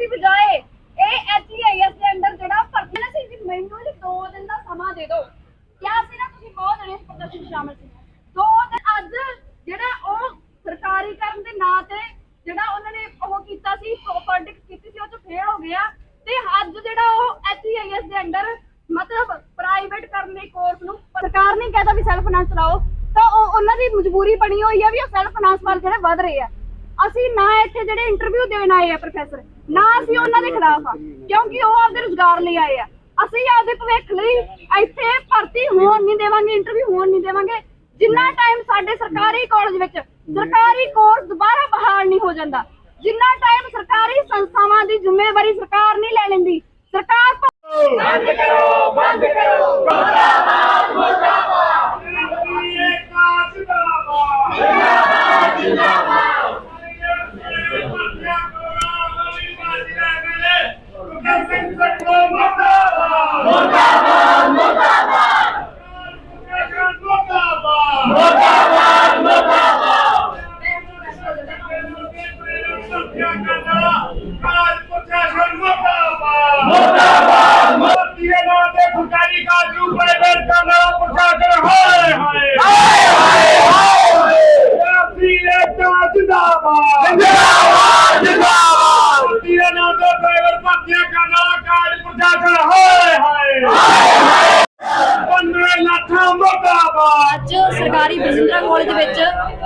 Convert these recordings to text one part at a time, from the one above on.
ਦੀ ਬਜਾਏ। ਇਹ ਐਚਆਈਐਸ ਦੇ ਅੰਡਰ ਜਿਹੜਾ ਭਰਤੀ ਨਾ ਸੀ ਮੈਨੂੰ ਇਹ 2 ਦਿਨ ਦਾ ਸਮਾਂ ਦੇ ਦਿਓ। ਕਿਹਾ ਸੀ ਨਾ, ਤੁਸੀਂ ਬਹੁਤ ਜਣੇ ਪ੍ਰਦਰਸ਼ਨ ਸ਼ਾਮਲ ਸੀ। ਦੋ ਦਿਨ ਅੱਜ ਜਿਹੜਾ ਉਹ ਸਰਕਾਰੀ ਕਰਨ ਦੇ ਨਾਂ ਤੇ ਜਿਹੜਾ ਉਹਨਾਂ ਨੇ ਉਹ ਕੀਤਾ ਸੀ ਪੋਲਿਟਿਕਸ ਕੀਤੀ ਸੀ, ਉਹ ਚ ਫੇਲ ਹੋ ਗਿਆ। ਤੇ ਅੱਜ ਜਿਹੜਾ ਉਹ ਐਚਆਈਐਸ ਦੇ ਅੰਡਰ ਮਤਲਬ ਪ੍ਰਾਈਵੇਟ ਕਰਨ ਦੇ ਕੋਰਸ ਨੂੰ ਸਰਕਾਰ ਨੇ ਕਹਿਤਾ ਵੀ ਸੈਲਫ ਫਾਈਨਾਂਸ ਚਲਾਓ ਤਾਂ ਉਹ ਉਹਨਾਂ ਦੀ ਮਜਬੂਰੀ ਬਣੀ ਹੋਈ ਆ ਵੀ ਉਹ ਸੈਲਫ ਫਾਈਨਾਂਸ ਵੱਲ ਜਿਹੜੇ ਵਧ ਰਹੇ ਆ। ਅਸੀਂ ਨਾ ਇੱਥੇ ਜਿਹੜੇ ਇੰਟਰਵਿਊ ਦੇਣ ਆਏ ਆ ਪ੍ਰੋਫੈਸਰ ਨਾ ਅਸੀਂ ਉਹਨਾਂ ਦੇ ਖਿਲਾਫ ਆ, ਕਿਉਂਕਿ ਉਹ ਆਪਦੇ ਰੁਜ਼ਗਾਰ ਲਈ ਆਏ ਆ। ਅਸੀਂ ਆਪਦੇ ਭਵਿੱਖ ਲਈ ਇੱਥੇ ਭਰਤੀ ਹੋਣ ਨਹੀਂ ਦੇਵਾਂਗੇ ਇੰਟਰਵਿਊ ਹੋਣ ਨਹੀਂ ਦੇਵਾਂਗੇ। ਜਿੰਨਾ ਟਾਈਮ ਸਾਡੇ ਸਰਕਾਰੀ ਕਾਲਜ ਵਿੱਚ ਸਰਕਾਰੀ ਕੋਰਸ ਦੁਬਾਰਾ ਬਹਾਲ ਨਹੀਂ ਹੋ ਜਾਂਦਾ, ਜਿੰਨਾ ਟਾਈਮ ਸਰਕਾਰੀ ਸੰਸਥਾਵਾਂ ਦੀ ਜ਼ਿੰਮੇਵਾਰੀ ਸਰਕਾਰ ਨਹੀਂ ਲੈ ਲੈਂਦੀ ਸਰਕਾਰ ਬੰਦ ਕਰੋ ਬੰਦ ਕਰੋ ਮੁਰਦਾਬਾਦ ਮੁਰਦਾਬਾਦ ਜਿੰਦਾਬਾਦ ਜਿੰਦਾਬਾਦ ਮੁਰਦਾਬਾਦ ਮੁਰਦਾਬਾਦ ਮੁਰਦਾਬਾਦ ਮੁਰਦਾਬਾਦ ਮੁਰਦਾਬਾਦ ਫੁਕਾਰੀ ਕਾਜੂ ਪ੍ਰਾਈਵੇਟ ਕਰਨਾ ਪ੍ਰਸ਼ਾਸਨ ਹਾਏ ਹਾਏ ਹਾਏ ਹਾਏ ਹਾਏ ਆਪੀ ਏਕਤਾ ਜਿੰਦਾਬਾਦ ਜਿੰਦਾਬਾਦ ਜਿੰਦਾਬਾਦ ਤੀਰੇ ਨਾਲ ਦੇ ਪ੍ਰਾਈਵੇਟ ਭਰਤੀਆਂ ਕਰਨਾ ਕਾਜ ਪ੍ਰਸ਼ਾਸਨ ਹਾਏ ਹਾਏ ਪੰਦਰਾਂ ਲੱਖਾਂ ਮੁਰਦਾਬਾਦ ਅੱਜ ਸਰਕਾਰੀ ਬਜਿੰਦਰਾ ਕਾਲਜ ਵਿੱਚ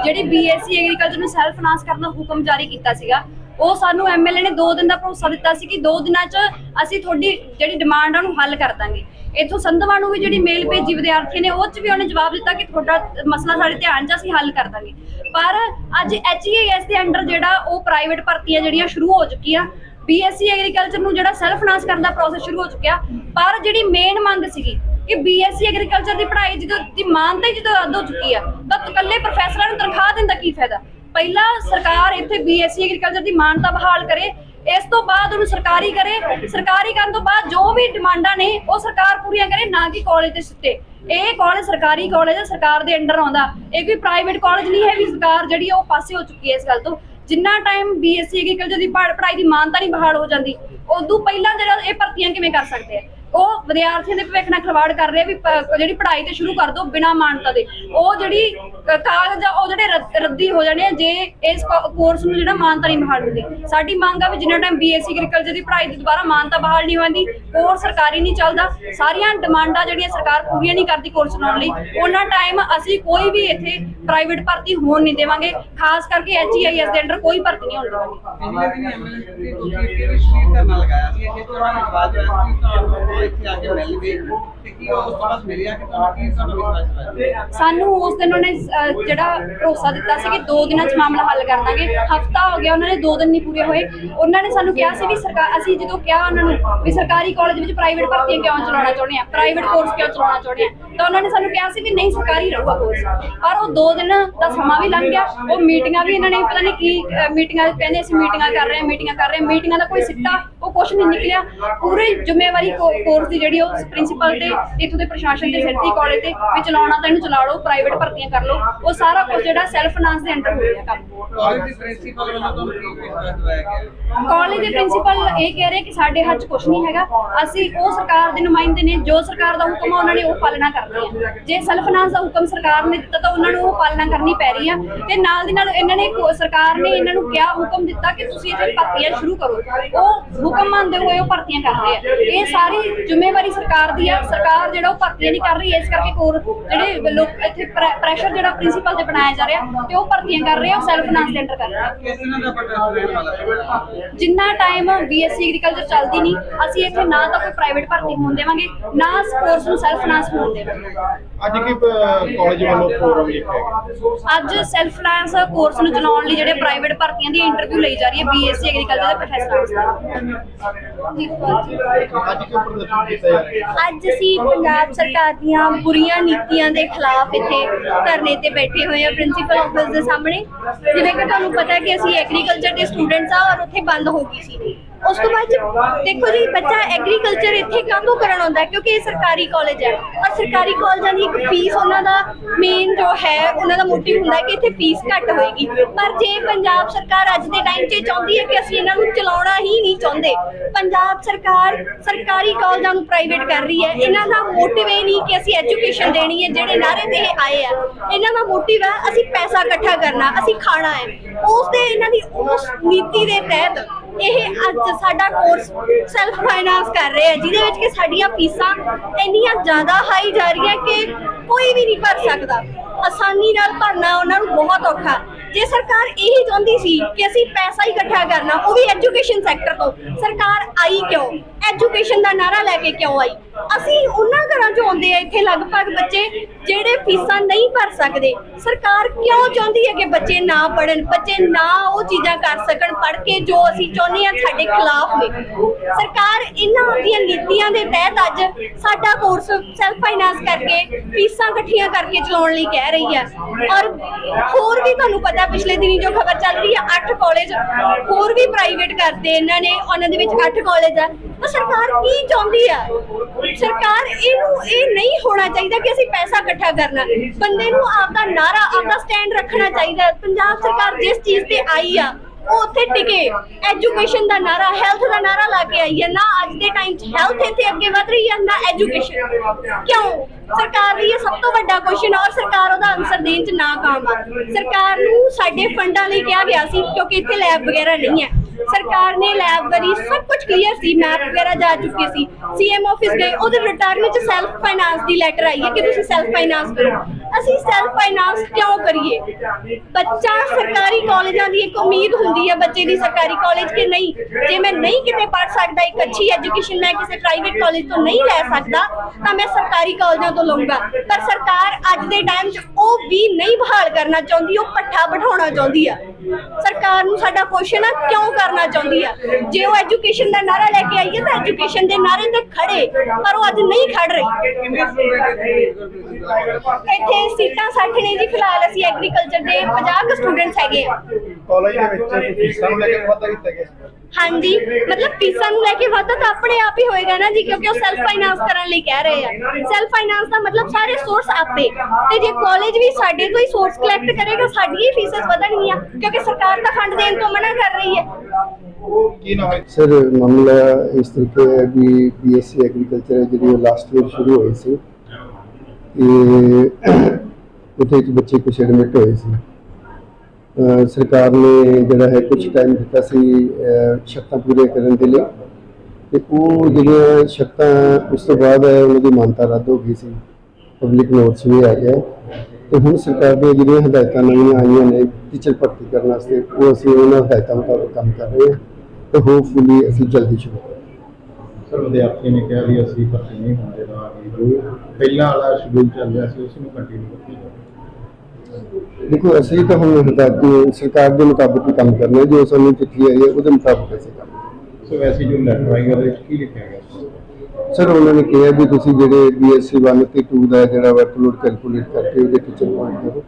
ਜਿਹੜੀ ਬੀਐਸਸੀ ਐਗਰੀਕਲਚਰ ਨੂੰ ਸੈਲਫ ਫਾਈਨਾਂਸ ਕਰਨ ਦਾ ਹੁਕਮ ਜਾਰੀ ਕੀਤਾ ਸੀਗਾ, ਉਹ ਸਾਨੂੰ ਐਮਐਲਏ ਨੇ 2 ਦਿਨ ਦਾ ਭਰੋਸਾ ਦਿੱਤਾ ਸੀ ਕਿ 2 ਦਿਨਾਂ 'ਚ ਅਸੀਂ ਤੁਹਾਡੀ ਜਿਹੜੀ ਡਿਮਾਂਡ ਆ ਉਹਨੂੰ ਹੱਲ ਕਰ ਦਾਂਗੇ। ਇਥੋਂ ਸੰਧਵਾ ਨੂੰ ਵੀ ਜਿਹੜੀ ਮੇਲ ਭੇਜੀ ਵਿਦਿਆਰਥੀ ਨੇ, ਉਹ 'ਚ ਵੀ ਉਹਨੇ ਜਵਾਬ ਦਿੱਤਾ ਕਿ ਤੁਹਾਡਾ ਮਸਲਾ ਸਾਡੇ ਧਿਆਨ 'ਚ ਅਸੀਂ ਹੱਲ ਕਰ ਦਾਂਗੇ। ਪਰ ਅੱਜ ਐਚਈਐਸ ਦੇ ਅੰਡਰ ਜਿਹੜਾ ਉਹ ਪ੍ਰਾਈਵੇਟ ਭਰਤੀਆਂ ਜਿਹੜੀਆਂ ਸ਼ੁਰੂ ਹੋ ਚੁੱਕੀਆਂ ਬੀਐਸਸੀ ਐਗਰੀਕਲਚਰ ਨੂੰ ਜਿਹੜਾ ਸੈਲਫ ਫਾਈਨਾਂਸ ਕਰਨ ਦਾ ਪ੍ਰੋਸੈਸ ਸ਼ੁਰੂ ਹੋ ਚੁੱਕਿਆ, ਪਰ ਜਿਹੜੀ ਮੇਨ ਮੰਗ ਸੀਗੀ ਕਿ ਬੀਐਸਸੀ ਐਗਰੀਕਲਚਰ ਦੀ ਪੜ੍ਹਾਈ ਜਦੋਂ ਦੀ ਮਾਨਤਾ ਹੀ ਜਦੋਂ ਰੱਦ ਹੋ ਚੁੱਕੀ ਆ, ਤਾਂ ਇਕੱਲੇ ਪ੍ਰੋਫੈਸਰਾਂ ਨੂੰ ਤਨਖਾਹ ਦੇਣ ਦਾ ਕੀ ਫਾਇਦਾ? ਪਹਿਲਾਂ ਸਰਕਾਰ ਇੱਥੇ ਬੀਐਸਸੀ ਐਗਰੀਕਲਚਰ ਦੀ ਮਾਨਤਾ ਬਹਾਲ ਕਰੇ, ਇਸ ਤੋਂ ਬਾਅਦ ਉਹਨੂੰ ਸਰਕਾਰੀ ਕਰੇ, ਸਰਕਾਰੀ ਕਰਨ ਤੋਂ ਬਾਅਦ ਜੋ ਵੀ ਡਿਮਾਂਡਾਂ ਨੇ, ਉਹ ਸਰਕਾਰ ਪੂਰੀਆਂ ਕਰੇ, ਨਾ ਕਿ ਕਾਲਜ ਦੇ ਸਿੱਟੇ। ਇਹ ਕਾਲਜ ਸਰਕਾਰੀ ਕਾਲਜ ਹੈ ਸਰਕਾਰ ਦੇ ਅੰਡਰ ਆਉਂਦਾ। ਇਹ ਕੋਈ ਪ੍ਰਾਈਵੇਟ ਕਾਲਜ ਨਹੀਂ ਹੈ ਵੀ ਸਰਕਾਰ ਜਿਹੜੀ ਆ, ਉਹ ਪਾਸੇ ਹੋ ਚੁੱਕੀ ਹੈ ਇਸ ਗੱਲ ਤੋਂ। ਜਿੰਨਾ ਟਾਈਮ ਬੀਐਸਸੀ ਐਗਰੀਕਲਚਰ ਦੀ ਪੜ੍ਹਾਈ ਦੀ ਮਾਨਤਾ ਨਹੀਂ ਬਹਾਲ ਹੋ ਜਾਂਦੀ, ਉਦੋਂ ਪਹਿਲਾਂ ਜਿਹੜਾ ਇਹ ਭਰਤੀਆਂ ਕਿਵੇਂ ਕਰ ਸਕਦੇ ਆ? ਉਹ ਵਿਦਿਆਰਥੀਆਂ ਦੇ ਭਵਿੱਖ ਨਾਲ ਖਿਲਵਾੜ ਕਰ ਰਹੇ ਵੀ ਪ- ਜਿਹੜੀ ਪੜ੍ਹਾਈ ਤੇ ਸ਼ੁਰੂ ਕਰ ਦੋ ਬਿਨਾ ਮਾਨਤਾ ਦੇ। ਉਹ ਜਿਹੜੀ ਕ- ਕਾਗਜ਼ ਆ, ਉਹ ਜਿਹੜੇ ਰੱਦ- ਰੱਦੀ ਹੋ ਜਾਣੇ ਆ, ਜੇ ਇਸ ਕੋਰਸ ਨੂੰ ਜਿਹੜਾ ਮਾਨਤਾ ਨਹੀਂ ਬਹਾਲ ਹੁੰਦੀ। ਸਾਡੀ ਮੰਗ ਆ ਵੀ ਜਿੰਨਾ ਟਾਈਮ ਬੀਐਸਸੀ ਐਗਰੀਕਲਚਰ ਦੀ ਪੜ੍ਹਾਈ ਦੀ ਦੁਬਾਰਾ ਮਾਨਤਾ ਬਹਾਲ ਨਹੀਂ ਹੁੰਦੀ ਕੋਰਸ ਸਰਕਾਰੀ ਨਹੀਂ ਚੱਲਦਾ, ਸਾਰੀਆਂ ਡਿਮਾਂਡਾਂ ਜਿਹੜੀਆਂ ਸਰਕਾਰ ਪੂਰੀਆਂ ਨਹੀਂ ਕਰਦੀ ਕੋਰਸ ਲਾਉਣ ਲਈ, ਉਹਨਾਂ ਟਾਈਮ ਅਸੀਂ ਕੋਈ ਵੀ ਇੱਥੇ ਪ੍ਰਾਈਵੇਟ ਭਰਤੀ ਹੋਣ ਨਹੀਂ ਦੇਵਾਂਗੇ, ਖਾਸ ਕਰਕੇ ਐਚਈਆਈਐਸ ਦੇ ਅੰਡਰ ਕੋਈ ਭਰਤੀ ਨਹੀਂ ਹੋਣ ਦੇਵਾਂਗੇ। ਪਿਛਲੇ ਦਿਨ ਐਮਐਲਏ ਤੁਸੀਂ ਉੱਥੇ ਵੀ ਸ਼ੀਟ ਕਰਨਾ ਲਗਾਇਆ ਸੀ, ਇਹ ਤੋਂ ਬਾਅਦ ਹੋਇਆ ਕਿ ਇੱਥੇ ਆ ਕੇ ਮਿਲ ਗਏ ਤੇ ਕੀ ਉਸ ਤੋਂ ਮਿਲਿਆ ਕਿ ਤੁਹਾਨੂੰ ਕੀ ਸਾਨੂੰ ਵਿਸ਼ਵਾਸ ਹੋਇਆ ਸਾਨੂੰ ਉਸ ਦਿਨ ਉਹਨੇ ਅਹ, ਜਿਹੜਾ ਭਰੋਸਾ ਦਿੱਤਾ ਸੀ ਕਿ 2 ਦਿਨਾਂ 'ਚ ਮਾਮਲਾ ਹੱਲ ਕਰ ਦਾਂਗੇ। ਹਫਤਾ ਹੋ ਗਿਆ ਉਹਨਾਂ ਨੇ 2 ਦਿਨ ਨਹੀਂ ਪੂਰੇ ਹੋਏ। ਉਹਨਾਂ ਨੇ ਸਾਨੂੰ ਕਿਹਾ ਸੀ ਵੀ ਸਰਕਾਰ ਅਸੀਂ ਜਦੋਂ ਕਿਹਾ ਉਹਨਾਂ ਨੂੰ ਵੀ ਸਰਕਾਰੀ ਕਾਲਜ ਵਿੱਚ ਪ੍ਰਾਈਵੇਟ ਭਰਤੀਆਂ ਕਿਉਂ ਚਲਾਉਣਾ ਚਾਹੁੰਦੇ ਆ? ਪ੍ਰਾਈਵੇਟ ਕੋਰਸ ਕਿਉਂ ਚਲਾਉਣਾ ਚਾਹੁੰਦੇ ਆ? ਤਾਂ ਉਹਨਾਂ ਨੇ ਸਾਨੂੰ ਕਿਹਾ ਸੀ ਵੀ ਨਹੀਂ ਸਰਕਾਰੀ ਰਹੂਗਾ ਕੋਰਸ ਪਰ ਉਹ 2 ਦਿਨ ਦਾ ਸਮਾਂ ਵੀ ਲੰਘ ਗਿਆ। ਉਹ ਮੀਟਿੰਗਾਂ ਵੀ ਇਹਨਾਂ ਨੇ ਪਤਾ ਨਹੀਂ ਕੀ ਅਹ, ਮੀਟਿੰਗਾਂ ਕਹਿੰਦੇ ਅਸੀਂ ਮੀਟਿੰਗਾਂ ਕਰ ਰਹੇ ਹਾਂ ਮੀਟਿੰਗਾਂ ਕਰ ਰਹੇ ਹਾਂ। ਮੀਟਿੰਗਾਂ ਦਾ ਕੋਈ ਸਿੱਟਾ ਕੁਝ ਨਹੀਂ ਨਿਕਲਿਆ ਪੂਰੀ ਜ਼ਿੰਮੇਵਾਰੀ ਕੋਰਸ ਦੀ ਜਿਹੜੀ ਉਹ ਪ੍ਰਿੰਸੀਪਲ ਤੇ ਇਥੋਂ ਦੇ ਪ੍ਰਸ਼ਾਸਨ ਦੇ ਸਿਰ ਤੇ ਕਾਲਜ ਤੇ ਵੀ ਚਲਾਉਣਾ ਤਾਂ ਇਹਨੂੰ ਚਲਾ ਲਓ ਪ੍ਰਾਈਵੇਟ ਭਰਤੀਆਂ ਕਰ ਲਓ ਉਹ ਸਾਰਾ ਕੁਝ ਜਿਹੜਾ ਸੈਲਫ ਫਾਈਨਾਂਸ ਦੇ ਅੰਡਰ ਹੋ ਰਿਹਾ ਕੰਮ। ਕਾਲਜ ਦੀ ਪ੍ਰਿੰਸੀਪਲ ਵੱਲੋਂ ਤੁਹਾਨੂੰ ਕੀ ਵਿਸ਼ਵਾਸ ਦਵਾਇਆ ਗਿਆ? ਕਾਲਜ ਦੇ ਪ੍ਰਿੰਸੀਪਲ ਇਹ ਕਹਿ ਰਹੇ ਕਿ ਸਾਡੇ ਹੱਥ 'ਚ ਕੁਝ ਨਹੀਂ ਹੈਗਾ। ਅਸੀਂ ਉਹ ਸਰਕਾਰ ਦੇ ਨੁਮਾਇੰਦੇ ਨੇ ਜੋ ਸਰਕਾਰ ਦਾ ਹੁਕਮ ਆ ਉਹਨਾਂ ਨੇ ਉਹ ਪਾਲਣਾ ਕਰਨੀ ਹੈ ਜੇ ਸੈਲਫ ਫਾਈਨਾਂਸ ਦਾ ਹੁਕਮ ਸਰਕਾਰ ਨੇ ਦਿੱਤਾ ਤਾਂ ਉਹਨਾਂ ਨੂੰ ਉਹ ਪਾਲਣਾ ਕਰਨੀ ਪੈ ਰਹੀ ਆ। ਤੇ ਨਾਲ ਦੀ ਨਾਲ ਇਹਨਾਂ ਨੇ ਸਰਕਾਰ ਨੇ ਇਹਨਾਂ ਨੂੰ ਕਿਹਾ ਹੁਕਮ ਦਿੱਤਾ ਕਿ ਤੁਸੀਂ ਇੱਥੇ ਭਰਤੀਆਂ ਸ਼ੁਰੂ ਕਰੋ। ਉਹ ਹੁਕਮ ਮੰਨਦੇ ਹੋਏ ਉਹ ਭਰਤੀਆਂ ਕਰ ਰਹੇ ਆ। ਇਹ ਸਾਰੀ ਜ਼ਿੰਮੇਵਾਰੀ ਸਰਕਾਰ ਦੀ ਆ। ਸਰਕਾਰ ਜਿਹੜਾ ਉਹ ਭਰਤੀਆਂ ਨਹੀਂ ਕਰ ਰਹੀ ਇਸ ਕਰਕੇ ਕੋਰ ਜਿਹੜੇ ਲੋਕ ਇੱਥੇ ਪ੍ਰੈਸ਼ਰ ਜਿਹੜਾ ਪ੍ਰਿੰਸੀਪਲ ਤੇ ਬਣਾਇਆ ਜਾ ਰਿਹਾ ਤੇ ਉਹ ਭਰਤੀਆਂ ਕਰ ਰਹੇ ਆ ਉਹ ਸੈਲਫ ਫਾਈਨਾਂਸ ਅੰਡਰ ਕਰ ਰਹੇ ਜਿੰਨਾ ਟਾਈਮ ਬੀਐਸਸੀ ਐਗਰੀਕਲਚਰ ਚੱਲਦੀ ਨਹੀਂ ਅਸੀਂ ਇੱਥੇ ਨਾ ਤਾਂ ਕੋਈ ਪ੍ਰਾਈਵੇਟ ਭਰਤੀ ਹੋਣ ਦੇਵਾਂਗੇ ਨਾ ਕੋਰਸ ਨੂੰ ਸੈਲਫ ਫਾਈਨਾਂਸ ਹੋਣ ਦੇਵਾਂਗੇ। ਅੱਜ ਕੀ ਕਾਲਜ ਵੱਲੋਂ ਫੋਰਮ ਲਿਖਿਆ ਗਿਆ? ਅੱਜ ਸੈਲਫ ਫਾਈਨਾਂਸ ਕੋਰਸ ਨੂੰ ਚਲਾਉਣ ਲਈ ਜਿਹੜੇ ਪ੍ਰਾਈਵੇਟ ਭਰਤੀਆਂ ਦੀ ਇੰਟਰਵਿਊ ਲਈ ਜਾ ਰਹੀ ਹੈ ਬੀਐਸਸੀ ਐਗਰੀਕਲਚਰ ਦੇ ਪ੍ਰੋਫੈਸਰਾਂ ਅੱਜ ਅੱਜ ਅਸੀਂ ਪੰਜਾਬ ਸਰਕਾਰ ਦੀਆਂ ਬੁਰੀਆਂ ਨੀਤੀਆਂ ਦੇ ਖਿਲਾਫ ਇੱਥੇ ਧਰਨੇ ਤੇ ਬੈਠੇ ਹੋਏ ਆ ਪ੍ਰਿੰਸੀਪਲ ਆਫਿਸ ਦੇ ਸਾਹਮਣੇ। ਜਿਵੇਂ ਕਿ ਤੁਹਾਨੂੰ ਪਤਾ ਕਿ ਅਸੀਂ ਐਗਰੀਕਲਚਰ ਦੇ ਸਟੂਡੈਂਟਸ ਆ ਔਰ ਉੱਥੇ ਬੰਦ ਹੋ ਗਈ ਸੀ। ਉਸ ਤੋਂ ਬਾਅਦ 'ਚ ਦੇਖੋ ਜੀ, ਬੱਚਾ ਐਗਰੀਕਲਚਰ ਇੱਥੇ ਕਾਹਤੋਂ ਕਰਨ ਆਉਂਦਾ ਕਿਉਂਕਿ ਇਹ ਸਰਕਾਰੀ ਕਾਲਜ ਹੈ। ਔਰ ਸਰਕਾਰੀ ਕਾਲਜਾਂ ਦੀ ਇੱਕ ਫੀਸ ਉਹਨਾਂ ਦਾ ਮੇਨ ਜੋ ਹੈ, ਉਹਨਾਂ ਦਾ ਮੋਟਿਵ ਹੁੰਦਾ ਕਿ ਇੱਥੇ ਫੀਸ ਘੱਟ ਹੋਏਗੀ। ਪਰ ਜੇ ਪੰਜਾਬ ਸਰਕਾਰ ਅੱਜ ਦੇ ਟਾਈਮ 'ਚ ਚਾਹੁੰਦੀ ਹੈ ਕਿ ਅਸੀਂ ਇਹਨਾਂ ਨੂੰ ਚਲਾਉਣਾ ਹੀ ਨਹੀਂ ਚਾਹੁੰਦੇ, ਪੰਜਾਬ ਸਰਕਾਰ ਸਰਕਾਰੀ ਕਾਲਜਾਂ ਨੂੰ ਪ੍ਰਾਈਵੇਟ ਕਰ ਰਹੀ ਹੈ। ਇਹਨਾਂ ਦਾ ਮੋਟਿਵ ਇਹ ਨਹੀਂ ਕਿ ਅਸੀਂ ਐਜੂਕੇਸ਼ਨ ਦੇਣੀ ਹੈ, ਜਿਹੜੇ ਨਾਰੇ ਤੇ ਆਏ ਆ। ਇਹਨਾਂ ਦਾ ਮੋਟਿਵ ਹੈ, ਅਸੀਂ ਪੈਸਾ ਇਕੱਠਾ ਕਰਨਾ, ਅਸੀਂ ਖਾਣਾ ਹੈ। ਉਸ ਦੇ ਇਹਨਾਂ ਦੀ ਉਸ ਨੀਤੀ ਦੇ ਤਹਿਤ ਇਹ ਅੱਜ ਸਾਡਾ ਕੋਰਸ ਸੈਲਫ ਫਾਈਨਾਂਸ ਕਰ ਰਹੇ ਆ, ਜਿਹਦੇ ਵਿੱਚ ਕਿ ਸਾਡੀਆਂ ਫੀਸਾਂ ਇੰਨੀਆਂ ਜ਼ਿਆਦਾ ਹਾਈ ਜਾ ਰਹੀਆਂ ਕਿ ਕੋਈ ਵੀ ਨਹੀਂ ਭਰ ਸਕਦਾ। ਆਸਾਨੀ ਨਾਲ ਭਰਨਾ ਉਹਨਾਂ ਨੂੰ ਬਹੁਤ ਔਖਾ। ਜੇ ਸਰਕਾਰ ਇਹੀ ਚਾਹੁੰਦੀ ਸੀ ਕਿ ਅਸੀਂ ਪੈਸਾ ਇਕੱਠਾ ਕਰਨਾ, ਉਹ ਵੀ ਐਜੂਕੇਸ਼ਨ ਸੈਕਟਰ ਤੋਂ। ਸਰਕਾਰ ਆਈ ਕਿਉਂ? ਐਜੂਕੇਸ਼ਨ ਦਾ ਨਾਰਾ ਲੈ ਕੇ ਕਿਉਂ ਆਈ? ਅਸੀਂ ਉਹਨਾਂ ਘਰਾਂ ਚੋਂ ਆਉਂਦੇ ਆ, ਇੱਥੇ ਲਗਭਗ ਬੱਚੇ ਜਿਹੜੇ ਫੀਸਾਂ ਨਹੀਂ ਭਰ ਸਕਦੇ। ਸਰਕਾਰ ਕਿਉਂ ਚਾਹੁੰਦੀ ਹੈ ਕਿ ਬੱਚੇ ਨਾ ਪੜਨ ਬੱਚੇ ਨਾ ਉਹ ਚੀਜ਼ਾਂ ਕਰ ਸਕਣ ਪੜ ਕੇ ਜੋ ਅਸੀਂ ਚਾਹੁੰਦੇ ਆ ਸਾਡੇ ਖਿਲਾਫ ਨੇ। ਸਰਕਾਰ ਇਹਨਾਂ ਦੀਆਂ ਨੀਤੀਆਂ ਦੇ ਤਹਿਤ ਅੱਜ ਸਾਡਾ ਕੋਰਸ ਸੈਲਫ ਫਾਈਨਾਂਸ ਕਰਕੇ, ਫੀਸਾਂ ਇਕੱਠੀਆਂ ਕਰਕੇ ਚਲਾਉਣ ਲਈ ਕਹਿ ਰਹੀ ਹੈ। ਔਰ ਹੋਰ ਵੀ ਤੁਹਾਨੂੰ ਪਤਾ ਪਿਛਲੇ ਦਿਨੀ ਜੋ ਖਬਰ ਚੱਲ ਰਹੀ ਹੈ 8 ਕਾਲਜ ਹੋਰ ਵੀ ਪ੍ਰਾਈਵੇਟ ਕਰਦੇ ਇਹਨਾਂ ਨੇ। ਉਹਨਾਂ ਦੇ ਵਿੱਚ 8 ਕਾਲਜ ਆ। ਤਾਂ ਸਰਕਾਰ ਕੀ ਚਾਹੁੰਦੀ ਆ? ਸਰਕਾਰ ਇਹਨੂੰ ਇਹ ਨਹੀਂ ਹੋਣਾ ਚਾਹੀਦਾ ਕਿ ਅਸੀਂ ਪੈਸਾ ਇਕੱਠਾ ਕਰਨਾ। ਬੰਦੇ ਨੂੰ ਆਪਦਾ ਨਾਰਾ, ਆਪਦਾ ਸਟੈਂਡ ਰੱਖਣਾ ਚਾਹੀਦਾ। ਪੰਜਾਬ ਸਰਕਾਰ ਜਿਸ ਚੀਜ਼ ਤੇ ਆਈ ਆ, ਉਹ ਉੱਥੇ ਟਿਕੇ। ਐਜੂਕੇਸ਼ਨ ਦਾ ਨਾਰਾ ਹੈਲਥ ਦਾ ਨਾਰਾ ਲਾ ਕੇ ਆਈ ਹੈ ਨਾ ਅੱਜ ਦੇ ਟਾਈਮ 'ਚ ਹੈਲਥ ਇੱਥੇ ਅੱਗੇ ਵਧ ਰਹੀ ਹੈ ਨਾ ਐਜੂਕੇਸ਼ਨ ਕਿਉਂ? ਸਰਕਾਰ ਲਈ ਇਹ ਸਭ ਤੋਂ ਵੱਡਾ ਕੁਐਸਚਨ ਔਰ ਸਰਕਾਰ ਉਹਦਾ ਆਨਸਰ ਦੇਣ 'ਚ ਨਾਕਾਮ ਆ। ਸਰਕਾਰ ਨੂੰ ਸਾਡੇ ਫੰਡਾਂ ਲਈ ਕਿਹਾ ਗਿਆ ਸੀ, ਕਿਉਂਕਿ ਇੱਥੇ ਲੈਬ ਵਗੈਰਾ ਨਹੀਂ ਹੈ। ਸਰਕਾਰ ਨੇ ਲੈਬ ਵਰੀ ਸਭ ਕੁਝ ਕਲੀਅਰ ਸੀ ਮੈਪ ਵਗੈਰਾ ਜਾ ਚੁੱਕੇ ਸੀ। ਸੀਐਮ ਆਫਿਸ ਗਏ, ਉਹਦੇ ਰਿਟਰਨ ਵਿੱਚ ਸੈਲਫ ਫਾਈਨਾਂਸ ਦੀ ਲੈਟਰ ਆਈ ਹੈ ਕਿ ਤੁਸੀਂ ਸੈਲਫ ਫਾਈਨਾਂਸ ਕਰੋ। ਅਸੀਂ ਸੈਲਫ ਫਾਈਨਾਂਸ ਕਿਉਂ ਕਰੀਏ? ਬੱਚਾ ਸਰਕਾਰੀ ਕਾਲਜਾਂ ਦੀ ਇੱਕ ਉਮੀਦ ਹੁੰਦੀ ਹੈ ਬੱਚੇ ਦੀ ਸਰਕਾਰੀ ਕਾਲਜ ਕਿ ਨਹੀਂ, ਜੇ ਮੈਂ ਨਹੀਂ ਕਿਤੇ ਪੜ ਸਕਦਾ ਇੱਕ ਅੱਛੀ ਐਜੂਕੇਸ਼ਨ ਮੈਂ ਕਿਸੇ ਪ੍ਰਾਈਵੇਟ ਕਾਲਜ ਤੋਂ ਨਹੀਂ ਲੈ ਸਕਦਾ, ਤਾਂ ਮੈਂ ਸਰਕਾਰੀ ਕਾਲਜਾਂ ਤੋਂ ਲਵਾਂਗਾ ਪਰ ਸਰਕਾਰ ਅੱਜ ਦੇ ਟਾਈਮ 'ਚ ਉਹ ਵੀ ਨਹੀਂ ਬਹਾਲ ਕਰਨਾ ਚਾਹੁੰਦੀ ਉਹ ਪੱਠਾ ਬਿਠਾਉਣਾ ਚਾਹੁੰਦੀ ਆ। ਸਰਕਾਰ ਨੂੰ ਸਾਡਾ ਕੁਐਸਚਨ ਆ ਕਿਉਂ ਕਰਨਾ ਚਾਹੁੰਦੀ ਆ? ਜੇ ਉਹ ਐਜੂਕੇਸ਼ਨ ਦਾ ਨਾਰਾ ਲੈ ਕੇ ਆਈ ਹੈ ਤਾਂ ਐਜੂਕੇਸ਼ਨ ਦੇ ਨਾਰੇ ਤੇ ਖੜੇ ਪਰ ਉਹ ਅੱਜ ਨਹੀਂ ਖੜ ਰਹੀ। ਇੱਥੇ ਸੀਟਾਂ 60 ਨੇ ਜੀ ਫਿਲਹਾਲ ਅਸੀਂ ਐਗਰੀਕਲਚਰ ਦੇ 50 ਕੁ ਸਟੂਡੈਂਟਸ ਹੈਗੇ ਆ। ਕਾਲਜ ਦੇ ਵਿੱਚ ਫੀਸਾਂ ਨੂੰ ਲੈ ਕੇ ਵਾਧਾ ਕੀਤਾ ਗਿਆ। ਹਾਂਜੀ ਮਤਲਬ ਫੀਸਾਂ ਨੂੰ ਲੈ ਕੇ ਵਾਧਾ ਤਾਂ ਆਪਣੇ ਆਪ ਹੀ ਹੋਏਗਾ ਨਾ ਜੀ ਕਿਉਂਕਿ ਉਹ ਸੈਲਫ ਫਾਈਨਾਂਸ ਕਰਨ ਲਈ ਕਹਿ ਰਹੇ ਆ। ਸੈਲਫ ਫਾਈਨਾਂਸ ਦਾ ਮਤਲਬ ਸਾਰੇ ਸੋਰਸ ਆਪੇ। ਤੇ ਜੇ ਕਾਲਜ ਵੀ ਸਾਡੇ ਤੋਂ ਹੀ ਸੋਰਸ ਕਲੈਕਟ ਕਰੇਗਾ ਸਾਡੀਆਂ ਹੀ ਫੀਸਾਂ ਵਧਣਗੀਆਂ ਕਿਉਂਕਿ ਸਰਕਾਰ ਤਾਂ ਫੰਡ ਦੇਣ ਤੋਂ ਮਨਾ ਕਰ ਰਹੀ ਹੈ। ਕੀ ਨਾ ਹੋਇਆ ਸਰ ਮਾਮਲਾ ਇਸ ਤਰੀਕੇ ਹੈ ਕਿ ਬੀਐਸਸੀ ਐਗਰੀਕਲਚਰ ਜਿਹੜੀ ਲਾਸਟ ਈਅਰ ਸ਼ੁਰੂ ਹੋਈ ਸੀ। ਇਹ ਉਹਦੇ ਵਿੱਚ ਬੱਚੇ ਕੁਝ ਐਡਮਿਟ ਹੋਏ ਸੀ। ਅਹ ਸਰਕਾਰ ਨੇ ਜਿਹੜਾ ਹੈ ਕੁਝ ਟਾਈਮ ਦਿੱਤਾ ਸੀ ਅਹ ਸ਼ਰਤਾਂ ਪੂਰੀਆਂ ਕਰਨ ਦੇ ਲਈ। ਤੇ ਉਹ ਜਿਹੜੀਆਂ ਸ਼ਰਤਾਂ ਉਸ ਤੋਂ ਬਾਅਦ ਹੈ ਉਹਨਾਂ ਦੀ ਮਾਨਤਾ ਰੱਦ ਹੋ ਗਈ ਸੀ। ਪਬਲਿਕ ਨੋਟਸ ਵੀ ਆ ਗਿਆ ਤੇ ਹੁਣ ਸਰਕਾਰ ਦੀਆਂ ਜਿਹੜੀਆਂ ਹਦਾਇਤਾਂ ਨਵੀਆਂ ਆਈਆਂ ਨੇ ਟੀਚਰ ਭਰਤੀ ਕਰਨ ਵਾਸਤੇ ਉਹ ਅਸੀਂ ਉਹਨਾਂ ਹਦਾਇਤਾਂ ਮੁਤਾਬਕ ਕੰਮ ਕਰ ਰਹੇ ਹਾਂ ਤੇ ਹੋਪਫੁਲੀ ਅਸੀਂ ਜਲਦੀ ਸ਼ੁਰੂ ਕਰਾਂਗੇ ਸਰ ਵਿਦਿਆਰਥੀ ਨੇ ਕਿਹਾ ਵੀ ਅਸੀਂ ਭਰਤੀ ਨਹੀਂ ਹੋਣ ਦੇਣਾ ਜੋ ਪਹਿਲਾਂ ਵਾਲਾ ਸ਼ਡਿਊਲ ਚੱਲ ਰਿਹਾ ਸੀ ਉਸ ਨੂੰ ਕੰਟੀਨਿਊ ਕੀਤਾ ਦੇਖੋ ਅਸੀਂ ਤਾਂ ਹੁਣ ਹਦਾਇਤ ਸਰਕਾਰ ਦੇ ਮੁਤਾਬਕ ਹੀ ਕੰਮ ਕਰਨਾ ਹੈ। ਜੋ ਸਾਨੂੰ ਚਿੱਠੀ ਆਈ ਹੈ ਉਹਦੇ ਮੁਤਾਬਕ ਅਸੀਂ ਕੰਮ। ਸੋ ਵੈਸੇ ਜੋ ਲੈਟਰ ਆਈ ਉਹਦੇ ਵਿੱਚ ਕੀ ਲਿਖਿਆ ਗਿਆ ਸਰ, ਉਹਨਾਂ ਨੇ ਕਿਹਾ ਵੀ ਤੁਸੀਂ ਜਿਹੜੇ ਬੀਐਸਸੀ 1 ਤੇ 2 ਦਾ ਜਿਹੜਾ ਵਰਕਲੋਡ ਕੈਲਕੂਲੇਟ ਕਰਕੇ ਉਹਦੇ ਟੀਚਰ ਪੁਆਇੰਟ ਕਰੋ